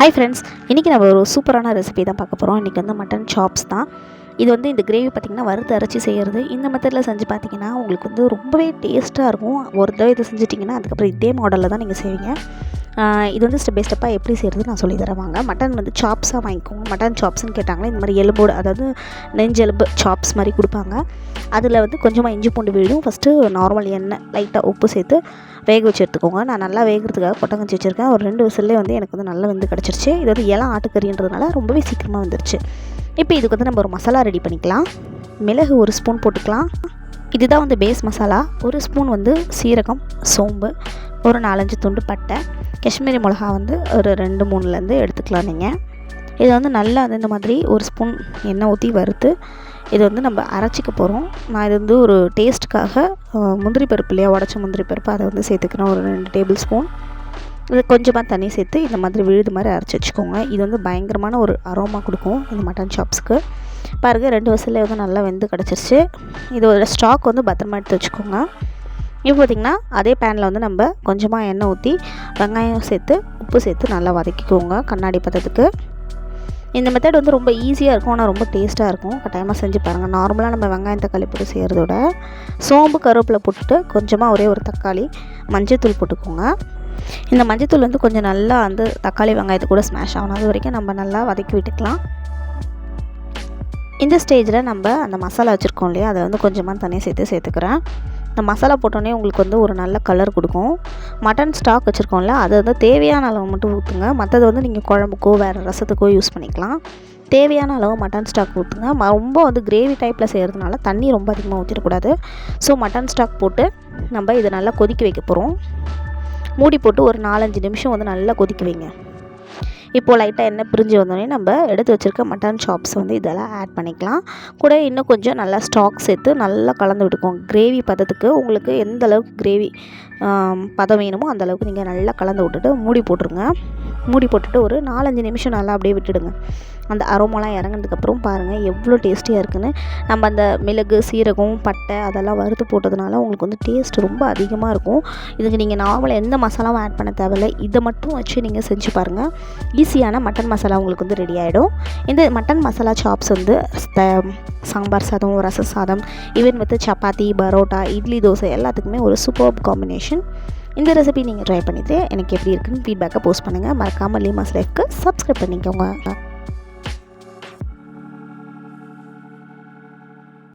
Hi friends இன்றைக்கி நம்ம ஒரு சூப்பரான ரெசிபி தான் பார்க்க போகிறோம் இன்றைக்கி வந்து மட்டன் சாப்ஸ் தான். இது வந்து இந்த கிரேவி பார்த்திங்கன்னா வறுத்து அரைச்சி செய்கிறது இந்த மெத்தடில் செஞ்சு பார்த்தீங்கன்னா உங்களுக்கு வந்து ரொம்பவே டேஸ்ட்டாக இருக்கும். ஒரு தடவை இதை செஞ்சிட்டிங்கன்னா அதுக்கப்புறம் இதே மாடலில் தான் நீங்கள் செய்வீங்க. இது வந்து ஸ்டெப் பை ஸ்டெப்பாக எப்படி செய்கிறது நான் சொல்லி தருவாங்க மட்டன் வந்து சாப்ஸாக வாங்கிக்கோங்க. மட்டன் சாப்ஸ்னு கேட்டாங்களே இந்த மாதிரி எலும்போடு அதாவது நெஞ்செலும்பு சாப்ஸ் மாதிரி கொடுப்பாங்க. அதில் வந்து கொஞ்சமாக இஞ்சி பூண்டு விழும் ஃபஸ்ட்டு நார்மல் எண்ணெய் லைட்டாக உப்பு சேர்த்து வேக வச்சு எடுத்துக்கோங்க. நான் நல்லா வேகிறதுக்காக கொட்டங்கஞ்சி வச்சுருக்கேன். ஒரு ரெண்டு விசிலே வந்து எனக்கு வந்து நல்லா வந்து கிடச்சிருச்சு. இது வந்து இளம் ஆட்டுக்கறின்றதுனால ரொம்பவே சீக்கிரமாக வந்துருச்சு. இப்போ இதுக்கு வந்து நம்ம ஒரு மசாலா ரெடி பண்ணிக்கலாம். மிளகு ஒரு ஸ்பூன் போட்டுக்கலாம். இதுதான் வந்து பேஸ் மசாலா. ஒரு ஸ்பூன் வந்து சீரகம் சோம்பு ஒரு நாலஞ்சு துண்டு பட்டை காஷ்மீரி மிளகா வந்து ஒரு ரெண்டு மூணுலேருந்து எடுத்துக்கலாம் நீங்கள் இதை வந்து நல்லா வந்து இந்த மாதிரி ஒரு ஸ்பூன் எண்ணெய் ஊற்றி வறுத்து இது வந்து நம்ம அரைச்சிக்க போகிறோம் நான் இது வந்து ஒரு டேஸ்ட்டுக்காக முந்திரி பருப்பு இல்லையா உடச்ச முந்திரி பருப்பு அதை வந்து சேர்த்துக்கிறேன். ஒரு ரெண்டு டேபிள் ஸ்பூன் இது கொஞ்சமாக தண்ணி சேர்த்து இந்த மாதிரி விழுது மாதிரி அரைச்சி வச்சுக்கோங்க. இது வந்து பயங்கரமான ஒரு அரோமா கொடுக்கும் இந்த மட்டன் சாப்ஸுக்கு பாருங்கள் ரெண்டு வயசுல வந்து நல்லா வெந்து கிடச்சிருச்சு. இதோட ஸ்டாக் வந்து பத்திரமா எடுத்து வச்சுக்கோங்க. இப்போ பார்த்திங்கன்னா அதே பேனில் வந்து நம்ம கொஞ்சமாக எண்ணெய் ஊற்றி வெங்காயம் சேர்த்து உப்பு சேர்த்து நல்லா வதக்கிக்கோங்க கண்ணாடி பதத்துக்கு. இந்த மெத்தட் வந்து ரொம்ப ஈஸியாக இருக்கும் ஆனால் ரொம்ப டேஸ்ட்டாக இருக்கும். கட்டாயமாக செஞ்சு பாருங்கள் நார்மலாக நம்ம வெங்காயம் தக்காளி போட்டு செய்கிறதோட சோம்பு கருவேப்பிலை போட்டுட்டு கொஞ்சமாக ஒரே ஒரு தக்காளி மஞ்சத்தூள் போட்டுக்கோங்க. இந்த மஞ்சத்தூள் வந்து கொஞ்சம் நல்லா வந்து தக்காளி வெங்காயத்தை கூட ஸ்மாஷ் ஆகணும். அது வரைக்கும் நம்ம நல்லா வதக்கி விட்டுக்கலாம். இந்த ஸ்டேஜில் நம்ம அந்த மசாலா வச்சுருக்கோம் இல்லையா அதை வந்து கொஞ்சமாக தனியாக சேர்த்து சேர்த்துக்கிறேன். இந்த மசாலா போட்டோன்னே உங்களுக்கு வந்து ஒரு நல்ல கலர் கொடுக்கும். மட்டன் ஸ்டாக் வச்சுருக்கோம்ல அதை வந்து தேவையான அளவு மட்டும் ஊற்றுங்க மற்றது வந்து நீங்கள் குழம்புக்கோ வேறு ரசத்துக்கோ யூஸ் பண்ணிக்கலாம். தேவையான அளவு மட்டன் ஸ்டாக் ஊற்றுங்க ரொம்ப வந்து கிரேவி டைப்பில் செய்கிறதுனால தண்ணி ரொம்ப அதிகமாக ஊற்றிடக்கூடாது ஸோ மட்டன் ஸ்டாக் போட்டு நம்ம இதை நல்லா கொதிக்க வைக்க போகிறோம் மூடி போட்டு ஒரு நாலஞ்சு நிமிஷம் வந்து நல்லா கொதிக்க வைங்க. இப்போது லைட்டாக எண்ணெய் பிரிஞ்சு வந்தோடனே நம்ம எடுத்து வச்சுருக்க மட்டன் சாப்ஸ் வந்து இதெல்லாம் ஆட் பண்ணிக்கலாம். கூட இன்னும் கொஞ்சம் நல்லா ஸ்டாக் சேர்த்து நல்லா கலந்து விட்டுக்கோங்க. கிரேவி பதத்துக்கு உங்களுக்கு எந்த அளவுக்கு கிரேவி பதம் வேணுமோ அந்தளவுக்கு நீங்கள் நல்லா கலந்து விட்டுட்டு மூடி போட்டுருங்க. மூடி போட்டுட்டு ஒரு நாலஞ்சு நிமிஷம் நல்லா அப்படியே விட்டுடுங்க. அந்த அரோமெல்லாம் இறங்கினதுக்கப்புறம் பாருங்கள் எவ்வளோ டேஸ்டியாக இருக்குன்னு. நம்ம அந்த மிளகு சீரகம் பட்டை அதெல்லாம் வறுத்து போட்டதுனால உங்களுக்கு வந்து டேஸ்ட் ரொம்ப அதிகமாக இருக்கும். இதுக்கு நீங்கள் நார்மலாக எந்த மசாலாவும் ஆட் பண்ண தேவையில்ல. இதை மட்டும் வச்சு நீங்கள் செஞ்சு பாருங்கள் ஈஸியான மட்டன் மசாலா உங்களுக்கு வந்து ரெடி ஆகிடும் இந்த மட்டன் மசாலா சாப்ஸ் வந்து த- சாம்பார் சாதம் ரச சாதம் ஈவன் வித் சப்பாத்தி பரோட்டா இட்லி தோசை எல்லாத்துக்குமே ஒரு சூப்பர் காம்பினேஷன் இந்த ரெசிபி நீங்கள் ட்ரை பண்ணிவிட்டு எனக்கு எப்படி இருக்குன்னு ஃபீட்பேக்கை போஸ்ட் பண்ணுங்கள் மறக்காமல் லீமாஸ் லைஃப்க்கு சப்ஸ்கிரைப் பண்ணிக்கோங்க.